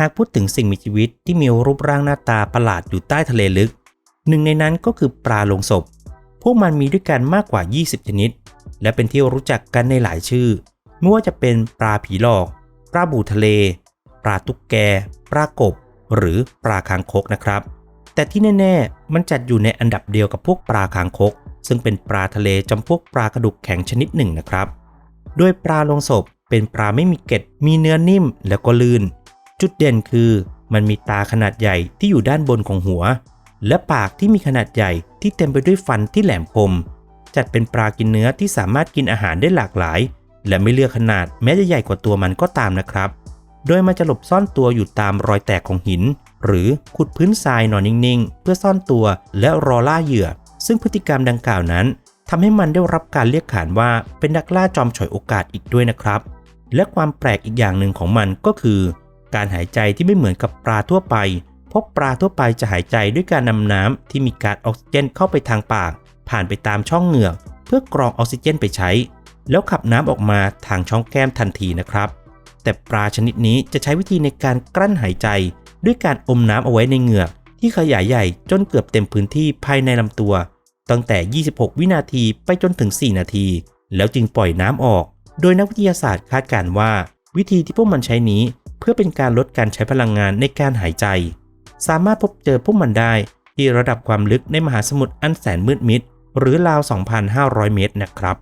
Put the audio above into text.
หากพูดถึงสิ่งมีชีวิตที่มีรูปร่างหน้าตาประหลาดอยู่ใต้ทะเลลึก หนึ่งในนั้นก็คือปลาลงศพ พวกมันมีด้วยกันมากกว่า 20 ชนิด และเป็นที่รู้จักกันในหลายชื่อ ไม่ว่าจะเป็นปลาผีหลอก ปลาบูทะเล ปลาตุ๊กแก ปลากบ หรือปลาคางคกนะครับ แต่ที่แน่ๆ มันจัดอยู่ในอันดับเดียวกับพวกปลาคางคก ซึ่งเป็นปลาทะเลจำพวกปลากระดูกแข็งชนิดหนึ่งนะครับ โดยปลาลงศพเป็นปลาไม่มีเกล็ด มีเนื้อนิ่ม แล้วก็ลื่น จุดเด่นคือมันมีตาขนาดใหญ่ที่อยู่ด้านบนของหัว และปากที่มีขนาดใหญ่ที่เต็มไปด้วยฟันที่แหลมคม จัดเป็นปลากินเนื้อที่สามารถกินอาหารได้หลากหลาย และไม่เลือกขนาดแม้จะใหญ่กว่าตัวมันก็ตามนะครับ โดยมันจะหลบซ่อนตัวอยู่ตามรอยแตกของหิน หรือขุดพื้นทรายนอนนิ่งๆ เพื่อซ่อนตัวและรอล่าเหยื่อ ซึ่งพฤติกรรมดังกล่าวนั้นทำให้มันได้รับการเรียกขานว่าเป็นนักล่าจอมฉวยโอกาสอีกด้วยนะครับ และความแปลกอีกอย่างหนึ่งของมันก็คือ การหายใจที่ไม่เหมือนกับปลาทั่วไป เพราะปลาทั่วไปจะหายใจด้วยการนำน้ำที่มีก๊าซออกซิเจนเข้าไปทางปาก ผ่านไปตามช่องเหงือก เพื่อกรองออกซิเจนไปใช้ แล้วขับน้ำออกมาทางช่องแก้มทันทีนะครับ แต่ปลาชนิดนี้จะใช้วิธีในการกลั้นหายใจ ด้วยการอมน้ำเอาไว้ในเหงือก ที่ขยายใหญ่จนเกือบเต็มพื้นที่ภายในลำตัว ตั้งแต่ 26 วินาทีไปจนถึง 4 นาที แล้วจึงปล่อยน้ำออก โดยนักวิทยาศาสตร์คาดการณ์ว่าวิธีที่พวกมันใช้นี้ เพื่อเป็นการลดการใช้พลังงานในการหายใจ สามารถพบเจอพวกมันได้ที่ระดับความลึกในมหาสมุทรอันแสนมืดมิดหรือราว 2,500 เมตรนะครับ